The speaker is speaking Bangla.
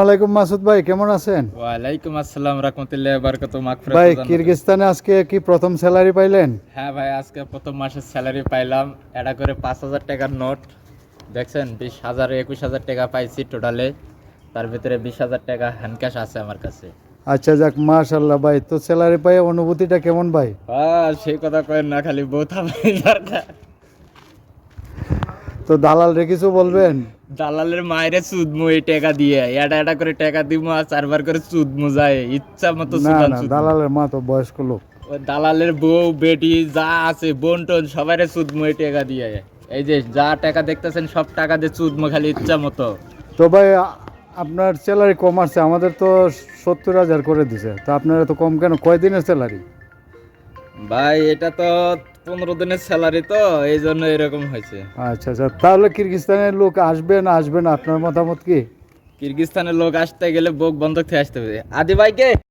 মাসুদ ভাই কেমন আছেন? ওয়ালাইকুম আসসালাম রাহমাতুল্লাহি মাগফিরাত ভাই জান্নাত। কিরগিস্তানে আজকে কি প্রথম স্যালারি পাইলেন? হ্যাঁ ভাই আজকে প্রথম মাসের স্যালারি পাইলাম। এটা করে পাঁচ হাজার টাকার নোট। দেখছেন বিশ হাজার একুশ হাজার টাকা পাইছি টোটালে তার ভিতরে বিশ হাজার টাকা হ্যান্ড ক্যাশ আছে আমার কাছে। আচ্ছা যাক মাশাল্লাহ ভাই। তো স্যালারি পাই অনুভূতিটা কেমন ভাই? হ্যাঁ সেই কথা কয়েন না খালি বউ থামাই দরকার। তো দালাল রে কিছু বলবেন? দালালের মায়েরে সুদমু এই টাকা দিয়ে। এটা এটা করে টাকা দিব আর চারবার করে সুদমু যায়। ইচ্ছা মতো সুদান দালালের মা তো বয়স্ক লোক। দালালের বউ বেটি যা আছে বোন টোন সবাই সুদমু এই টাকা দিয়ে। এই যে যা টাকা দেখতেছেন সব টাকা দিয়ে সুদমু খালি ইচ্ছা মতো। তো ভাই আপনার স্যালারি কম আসছে আমাদের তো সত্তর হাজার করে দিছে। তো আপনারা তো কম কেন? কয়দিনের স্যালারি ভাই এটা তো পনেরো দিনের স্যালারি তো এই জন্য এরকম হয়েছে। আচ্ছা আচ্ছা তাহলে কিরগিস্তানের লোক আসবে না আসবে না আপনার মতামত কি? কিরগিস্তানের লোক আসতে গেলে বোক বন্ধক থেকে আসতে হবে। আদি ভাইকে?